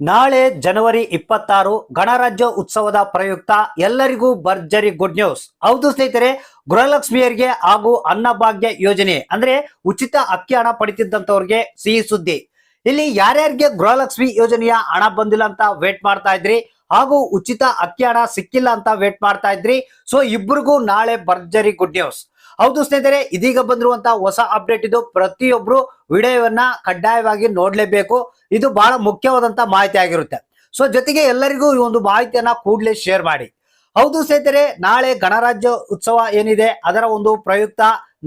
ನಾಳೆ ಜನವರಿ ಇಪ್ಪತ್ತಾರು ಗಣರಾಜ್ಯ ಉತ್ಸವದ ಪ್ರಯುಕ್ತ ಎಲ್ಲರಿಗೂ ಭರ್ಜರಿ ಗುಡ್ ನ್ಯೂಸ್ ಹೌದು ಸ್ನೇಹಿತರೆ, ಗೃಹಲಕ್ಷ್ಮಿಯರಿಗೆ ಹಾಗೂ ಅನ್ನಭಾಗ್ಯ ಯೋಜನೆ, ಅಂದ್ರೆ ಉಚಿತ ಅಕ್ಕಿ ಹಣ ಪಡಿತಿದ್ದಂತವ್ರಿಗೆ ಸಿಹಿ ಸುದ್ದಿ. ಇಲ್ಲಿ ಯಾರ್ಯಾರಿಗೆ ಗೃಹಲಕ್ಷ್ಮಿ ಯೋಜನೆಯ ಹಣ ಬಂದಿಲ್ಲ ಅಂತ ವೇಟ್ ಮಾಡ್ತಾ ಇದ್ರಿ, ಹಾಗೂ ಉಚಿತ ಅಕ್ಕಿ ಹಣ ಸಿಕ್ಕಿಲ್ಲ ಅಂತ ವೇಟ್ ಮಾಡ್ತಾ ಇದ್ರಿ ಸೊ ಇಬ್ಬರಿಗೂ ನಾಳೆ ಭರ್ಜರಿ ಗುಡ್ ನ್ಯೂಸ್ ಹೌದು ಸ್ನೇಹಿತರೆ, ಇದೀಗ ಬಂದಿರುವಂತ ಹೊಸ ಅಪ್ಡೇಟ್ ಇದು. ಪ್ರತಿಯೊಬ್ರು ವಿಡಿಯೋವನ್ನ ಕಡ್ಡಾಯವಾಗಿ ನೋಡ್ಲೇಬೇಕು. ಇದು ಬಹಳ ಮುಖ್ಯವಾದಂತ ಮಾಹಿತಿ ಆಗಿರುತ್ತೆ. ಸೊ ಜೊತೆಗೆ ಎಲ್ಲರಿಗೂ ಈ ಒಂದು ಮಾಹಿತಿಯನ್ನ ಕೂಡಲೇ ಶೇರ್ ಮಾಡಿ. ಹೌದು ಸ್ನೇಹಿತರೆ, ನಾಳೆ ಗಣರಾಜ್ಯ ಉತ್ಸವ ಏನಿದೆ, ಅದರ ಒಂದು ಪ್ರಯುಕ್ತ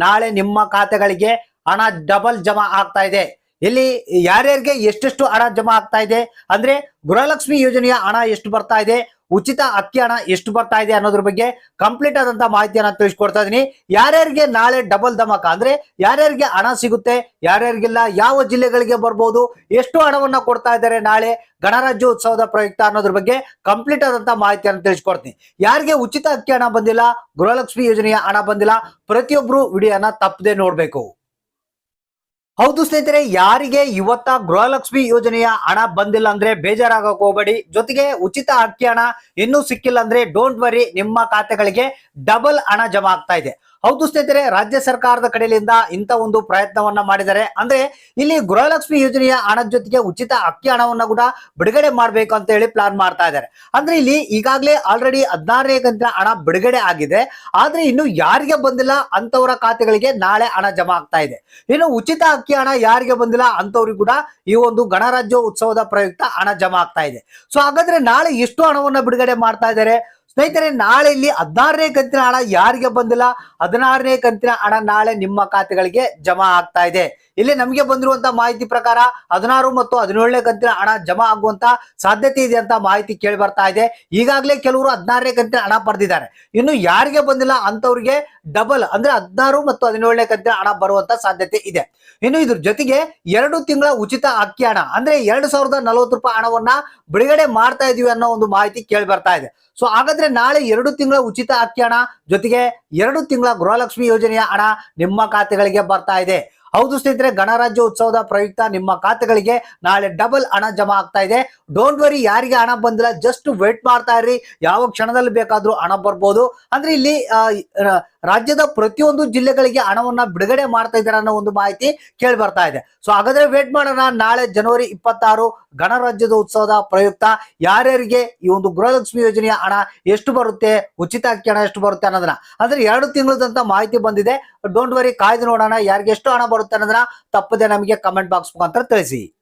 ನಾಳೆ ನಿಮ್ಮ ಖಾತೆಗಳಿಗೆ ಹಣ ಡಬಲ್ ಜಮಾ ಆಗ್ತಾ ಇದೆ. ಇಲ್ಲಿ ಯಾರ್ಯಾರಿಗೆ ಎಷ್ಟೆಷ್ಟು ಹಣ ಜಮಾ ಆಗ್ತಾ ಇದೆ, ಅಂದ್ರೆ ಗೃಹಲಕ್ಷ್ಮಿ ಯೋಜನೆಯ ಹಣ ಎಷ್ಟು ಬರ್ತಾ ಇದೆ ಉಚಿತ ಅಕ್ಕಿ ಹಣ ಎಷ್ಟು ಬರ್ತಾ ಇದೆ ಅನ್ನೋದ್ರ ಬಗ್ಗೆ ಕಂಪ್ಲೀಟ್ ಆದಂತ ಮಾಹಿತಿಯನ್ನ ತಿಳಿಸ್ಕೊಡ್ತಾ ಇದೀನಿ. ಯಾರ್ಯಾರಿಗೆ ನಾಳೆ ಡಬಲ್ ಧಮಾಕ ಅಂದ್ರೆ ಯಾರ್ಯಾರಿಗೆ ಹಣ ಸಿಗುತ್ತೆ, ಯಾರ್ಯಾರಿಗೆಲ್ಲ, ಯಾವ ಜಿಲ್ಲೆಗಳಿಗೆ ಬರ್ಬೋದು, ಎಷ್ಟು ಹಣವನ್ನ ಕೊಡ್ತಾ ಇದ್ದಾರೆ ನಾಳೆ ಗಣರಾಜ್ಯೋತ್ಸವದ ಪ್ರಯುಕ್ತ ಅನ್ನೋದ್ರ ಬಗ್ಗೆ ಕಂಪ್ಲೀಟ್ ಆದಂತ ಮಾಹಿತಿಯನ್ನು ತಿಳಿಸ್ಕೊಡ್ತೀನಿ. ಯಾರಿಗೆ ಉಚಿತ ಅಕ್ಕಿ ಹಣ ಬಂದಿಲ್ಲ, ಗೃಹಲಕ್ಷ್ಮಿ ಯೋಜನೆಯ ಹಣ ಬಂದಿಲ್ಲ, ಪ್ರತಿಯೊಬ್ರು ವಿಡಿಯೋನ ತಪ್ಪದೆ ನೋಡ್ಬೇಕು. ಹೌದು ಸ್ನೇಹಿತರೆ, ಯಾರಿಗೆ ಇವತ್ತ ಗೃಹಲಕ್ಷ್ಮಿ ಯೋಜನೆಯ ಹಣ ಬಂದಿಲ್ಲ ಅಂದ್ರೆ ಬೇಜಾರಾಗಕ್ ಹೋಗಬೇಡಿ. ಜೊತೆಗೆ ಉಚಿತ ಅಕ್ಕಿ ಹಣ ಇನ್ನೂ ಸಿಕ್ಕಿಲ್ಲ ಅಂದ್ರೆ ಡೋಂಟ್ ವರಿ ನಿಮ್ಮ ಖಾತೆಗಳಿಗೆ ಡಬಲ್ ಹಣ ಜಮಾ ಆಗ್ತಾ ಇದೆ. ಹೌದು ಸ್ನೇಹಿತರೆ, ರಾಜ್ಯ ಸರ್ಕಾರದ ಕಡೆಯಿಂದ ಇಂತ ಒಂದು ಪ್ರಯತ್ನವನ್ನ ಮಾಡಿದ್ದಾರೆ. ಅಂದ್ರೆ ಇಲ್ಲಿ ಗೃಹಲಕ್ಷ್ಮಿ ಯೋಜನೆಯ ಹಣದ ಜೊತೆಗೆ ಉಚಿತ ಅಕ್ಕಿ ಹಣವನ್ನ ಕೂಡ ಬಿಡುಗಡೆ ಮಾಡಬೇಕು ಅಂತ ಹೇಳಿ ಪ್ಲಾನ್ ಮಾಡ್ತಾ ಇದ್ದಾರೆ. ಅಂದ್ರೆ ಇಲ್ಲಿ ಈಗಾಗಲೇ ಆಲ್ರೆಡಿ ಹದಿನಾರನೇ ಕಂತಿನ ಹಣ ಬಿಡುಗಡೆ ಆಗಿದೆ. ಆದ್ರೆ ಇನ್ನು ಯಾರಿಗೆ ಬಂದಿಲ್ಲ ಅಂತವರ ಖಾತೆಗಳಿಗೆ ನಾಳೆ ಹಣ ಜಮಾ ಆಗ್ತಾ ಇದೆ. ಇನ್ನು ಉಚಿತ ಅಕ್ಕಿ ಹಣ ಯಾರಿಗೆ ಬಂದಿಲ್ಲ ಅಂತವ್ರಿಗೆ ಕೂಡ ಈ ಒಂದು ಗಣರಾಜ್ಯ ಉತ್ಸವದ ಪ್ರಯುಕ್ತ ಹಣ ಜಮಾ ಆಗ್ತಾ ಇದೆ. ಸೊ ಹಾಗಾದ್ರೆ ನಾಳೆ ಎಷ್ಟು ಹಣವನ್ನ ಬಿಡುಗಡೆ ಮಾಡ್ತಾ ಇದ್ದಾರೆ? ಸ್ನೇಹಿತರೆ, ನಾಳೆ ಇಲ್ಲಿ ಹದಿನಾರನೇ ಕಂತಿನ ಹಣ ಯಾರಿಗೆ ಬಂದಿಲ್ಲ? ಹದಿನಾರನೇ ಕಂತಿನ ಹಣ ನಾಳೆ ನಿಮ್ಮ ಖಾತೆಗಳಿಗೆ ಜಮಾ ಆಗ್ತಾ ಇದೆ. ಇಲ್ಲಿ ನಮಗೆ ಬಂದಿರುವಂತ ಮಾಹಿತಿ ಪ್ರಕಾರ ಹದಿನಾರು ಮತ್ತು ಹದಿನೇಳನೇ ಕಂತಿನ ಹಣ ಜಮಾ ಆಗುವಂತ ಸಾಧ್ಯತೆ ಇದೆ ಅಂತ ಮಾಹಿತಿ ಕೇಳಿ ಬರ್ತಾ ಇದೆ. ಈಗಾಗಲೇ ಕೆಲವರು ಹದಿನಾರನೇ ಕಂತಿನ ಹಣ ಪಡೆದಿದ್ದಾರೆ. ಇನ್ನು ಯಾರಿಗೆ ಬಂದಿಲ್ಲ ಅಂತವ್ರಿಗೆ ಡಬಲ್ ಅಂದ್ರೆ ಹದಿನಾರು ಮತ್ತು ಹದಿನೇಳನೇ ಕಂತಿನ ಹಣ ಬರುವಂತ ಸಾಧ್ಯತೆ ಇದೆ. ಇನ್ನು ಇದ್ರ ಜೊತೆಗೆ ಎರಡು ತಿಂಗಳ ಉಚಿತ ಅಕ್ಕಿ ಹಣ ಅಂದ್ರೆ ಎರಡು ಸಾವಿರದ ನಲವತ್ತು ರೂಪಾಯಿ ಹಣವನ್ನ ಬಿಡುಗಡೆ ಮಾಡ್ತಾ ಇದೀವಿ ಅನ್ನೋ ಒಂದು ಮಾಹಿತಿ ಕೇಳಿ ಬರ್ತಾ ಇದೆ. ಸೊ ಹಾಗಾದ್ರೆ ನಾಳೆ ಎರಡು ತಿಂಗಳ ಉಚಿತ ಅಕ್ಕಿ ಹಣ ಜೊತೆಗೆ ಎರಡು ತಿಂಗಳ ಗೃಹಲಕ್ಷ್ಮಿ ಯೋಜನೆಯ ಹಣ ನಿಮ್ಮ ಖಾತೆಗಳಿಗೆ ಬರ್ತಾ ಇದೆ. ಹೌದು ಸ್ನೇಹಿತರೆ ಗಣರಾಜ್ಯ ಉತ್ಸವದ ಪ್ರಯುಕ್ತ ನಿಮ್ಮ ಖಾತೆಗಳಿಗೆ ನಾಳೆ ಡಬಲ್ ಹಣ ಜಮಾ ಆಗ್ತಾ ಇದೆ. ಡೋಂಟ್ ವರಿ ಯಾರಿಗೆ ಹಣ ಬಂದಿಲ್ಲ ಜಸ್ಟ್ ವೇಟ್ ಮಾಡ್ತಾ ಇರ್ರಿ. ಯಾವ ಕ್ಷಣದಲ್ಲಿ ಬೇಕಾದ್ರೂ ಹಣ ಬರ್ಬೋದು. ಅಂದ್ರೆ ಇಲ್ಲಿ ರಾಜ್ಯದ ಪ್ರತಿಯೊಂದು ಜಿಲ್ಲೆಗಳಿಗೆ ಹಣವನ್ನ ಬಿಡುಗಡೆ ಮಾಡ್ತಾ ಇದ್ದಾರೆ ಅನ್ನೋ ಒಂದು ಮಾಹಿತಿ ಕೇಳಿ ಬರ್ತಾ ಇದೆ. ಸೊ ಹಾಗಾದ್ರೆ ವೇಟ್ ಮಾಡೋಣ. ನಾಳೆ ಜನವರಿ ಇಪ್ಪತ್ತಾರು ಗಣರಾಜ್ಯದ ಉತ್ಸವದ ಪ್ರಯುಕ್ತ ಯಾರ್ಯಾರಿಗೆ ಈ ಒಂದು ಗೃಹಲಕ್ಷ್ಮಿ ಯೋಜನೆಯ ಹಣ ಎಷ್ಟು ಬರುತ್ತೆ, ಉಚಿತ ಅಕ್ಕಿ ಹಣ ಎಷ್ಟು ಬರುತ್ತೆ ಅನ್ನೋದನ್ನ. ಅಂದ್ರೆ ಎರಡು ತಿಂಗಳದಂತ ಮಾಹಿತಿ ಬಂದಿದೆ. ಡೋಂಟ್ ವರಿ ಕಾಯ್ದು ನೋಡೋಣ, ಯಾರಿಗೆ ಎಷ್ಟು ಹಣ ಬರುತ್ತೆ ಅನ್ನೋದನ್ನ ತಪ್ಪದೆ ನಮಗೆ ಕಮೆಂಟ್ ಬಾಕ್ಸ್ ಮುಖಾಂತರ ತಿಳಿಸಿ.